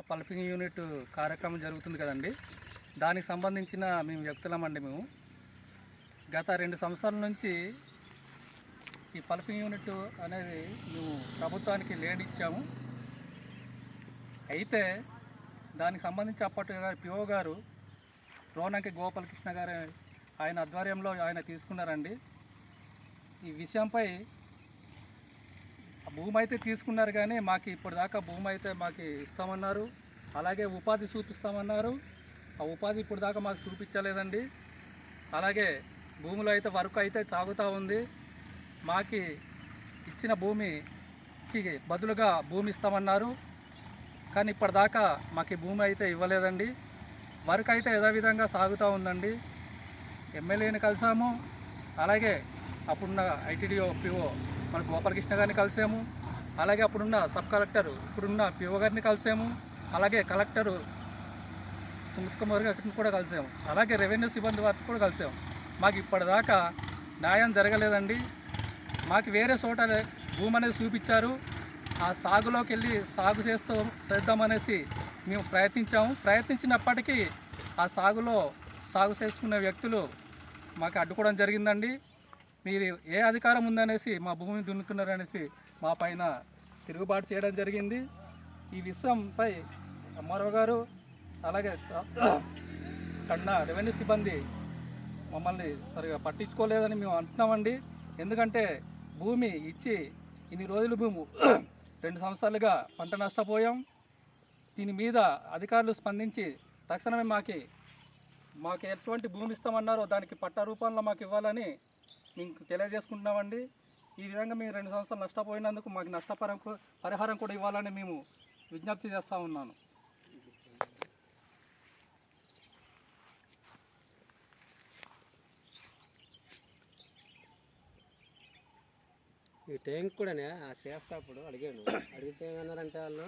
Pulping unit కార్యక్రమం జరుగుతుంది కదండి. దానికి సంబంధించిన మేము వ్యక్తులమండి మేము. గత రెండు సంవత్సరాల నుంచి ఈ పల్పింగ్ యూనిట్ అనేది మేము ప్రభుత్వానికి లేనిచ్చాము ఇచ్చాము. అయితే దానికి సంబంధించి అప్పటి పిఓ గారు రోనంకి గోపాలకృష్ణ గారు ఆయన ఆధ్వర్యంలో ఆయన తీసుకున్నారండి. ఈ విషయంపై భూమి అయితే తీసుకున్నారు కానీ మాకు ఇప్పటిదాకా భూమి అయితే మాకు ఇస్తామన్నారు. అలాగే ఉపాధి చూపిస్తామన్నారు. ఆ ఉపాధి ఇప్పుడు దాకా మాకు చూపించలేదండి. అలాగే భూమిలో అయితే వర్క్ అయితే సాగుతూ ఉంది. మాకి ఇచ్చిన భూమికి బదులుగా భూమి ఇస్తామన్నారు. కానీ ఇప్పటిదాకా మాకు భూమి అయితే ఇవ్వలేదండి. వర్క్ అయితే యథావిధంగా సాగుతూ ఉందండి. ఎమ్మెల్యేని కలిసాము. అలాగే అప్పుడున్న ఐటీడీఓ పిఓ మన గోపాలకృష్ణ గారిని కలిసాము. అలాగే అప్పుడున్న సబ్ కలెక్టర్ ఇప్పుడున్న పిఓ గారిని కలిసాము. అలాగే కలెక్టరు సుమిత్ కుమార్ గారిని కూడా కలిసాము. అలాగే రెవెన్యూ సిబ్బంది వారిని కూడా కలిసాము. మాకు ఇప్పటిదాకా న్యాయం జరగలేదండి. మాకు వేరే చోట భూమి అనేది చూపించారు. ఆ సాగులోకి వెళ్ళి సాగు చేస్తూ చేద్దామనేసి మేము ప్రయత్నించాము. ప్రయత్నించినప్పటికీ ఆ సాగులో సాగు చేసుకునే వ్యక్తులు మాకు అడ్డుకోవడం జరిగిందండి. మీరు ఏ అధికారం ఉందనేసి మా భూమిని దున్నుతున్నారనేసి మా పైన తిరుగుబాటు చేయడం జరిగింది. ఈ విషయంపై అమ్మారావు గారు అలాగే కన్నా రెవెన్యూ సిబ్బంది మమ్మల్ని సరిగా పట్టించుకోలేదని మేము అంటున్నామండి. ఎందుకంటే భూమి ఇచ్చి ఇన్ని రోజులు భూము రెండు సంవత్సరాలుగా పంట నష్టపోయాం. దీని మీద అధికారులు స్పందించి తక్షణమే మాకి మాకు ఎటువంటి భూమి ఇస్తామన్నారో దానికి పట్ట రూపంలో మాకు ఇవ్వాలని మీకు తెలియజేసుకుంటున్నామండి. ఈ విధంగా మేము రెండు సంవత్సరాలు నష్టపోయినందుకు మాకు నష్టపరం పరిహారం కూడా ఇవ్వాలని మేము విజ్ఞప్తి చేస్తూ ఉన్నాను. ఈ ట్యాంక్ కూడానే? ఆ చేస్తాప్పుడు అడిగాను. అడిగితే ఏమన్నారంటే వాళ్ళు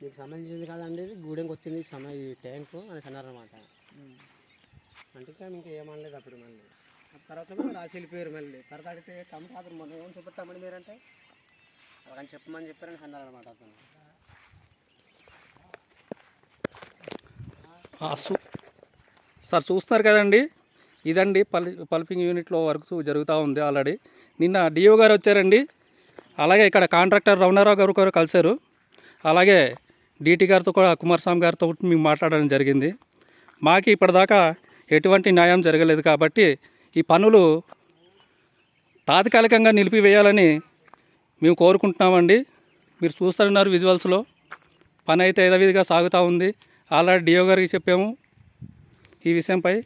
మీకు సంబంధించింది కాదండి గూడెంకి వచ్చింది సమ ఈ ట్యాంకు అని అన్నారనమాట అంటే ఇక ఏమనలేదు అప్పుడు మళ్ళీ. తర్వాత రాసి వెళ్ళిపోయారు మళ్ళీ. తర్వాత అడిగితే తమ కాదు మొన్న ఏం చూపిస్తామని మీరంటే? అలాగని చెప్పమని చెప్పారని అన్నారనమాట అతను. సార్ చూస్తున్నారు కదండి? ఇదండి పల్ పల్పింగ్ యూనిట్లో వర్క్ జరుగుతూ ఉంది ఆల్రెడీ. నిన్న డిఓ గారు వచ్చారండి. అలాగే ఇక్కడ కాంట్రాక్టర్ రమణారావు గారు గారు కలిశారు. అలాగే డీటీ గారితో కూడా కుమారస్వామి గారితో మేము మాట్లాడడం జరిగింది. మాకు ఇప్పటిదాకా ఎటువంటి న్యాయం జరగలేదు కాబట్టి ఈ పనులు తాత్కాలికంగా నిలిపివేయాలని మేము కోరుకుంటున్నామండి. మీరు చూస్తున్నారు విజువల్స్లో. పని అయితే యథావిధిగా సాగుతూ ఉంది. ఆల్రెడీ డిఓ గారికి చెప్పాము ఈ విషయంపై.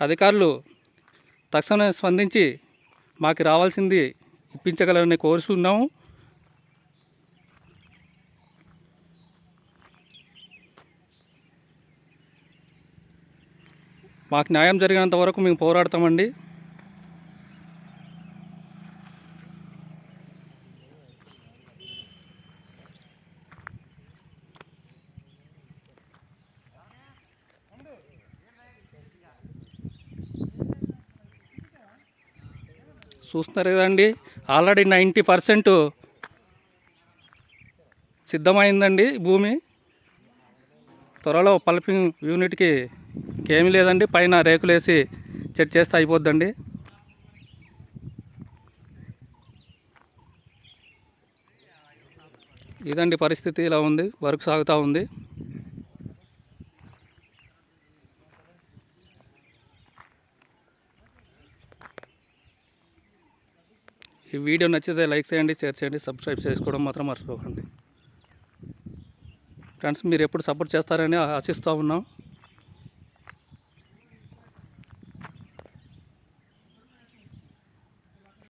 అధికారులు తక్షణమే స్పందించి మాకు రావాల్సింది ఇప్పించగలరని కోరుతున్నాము మాకు న్యాయం జరిగినంత వరకు మేము పోరాడతామండి. చూస్తున్నారు కదండి ఆల్రెడీ నైంటీ పర్సెంట్ సిద్ధమైందండి భూమి. త్వరలో పల్పింగ్ యూనిట్కి ఇంకేమీ లేదండి పైన రేకులేసి చెట్ చేస్తే అయిపోద్దండి. ఇదండి పరిస్థితి ఇలా ఉంది వర్క్ సాగుతూ ఉంది. ఈ వీడియో నచ్చితే లైక్ చేయండి షేర్ చేయండి సబ్స్క్రైబ్ చేసుకోవడం మాత్రం మర్చిపోకండి. ఫ్రెండ్స్ మీరు ఎప్పుడు సపోర్ట్ చేస్తారని ఆశిస్తూ ఉన్నాం.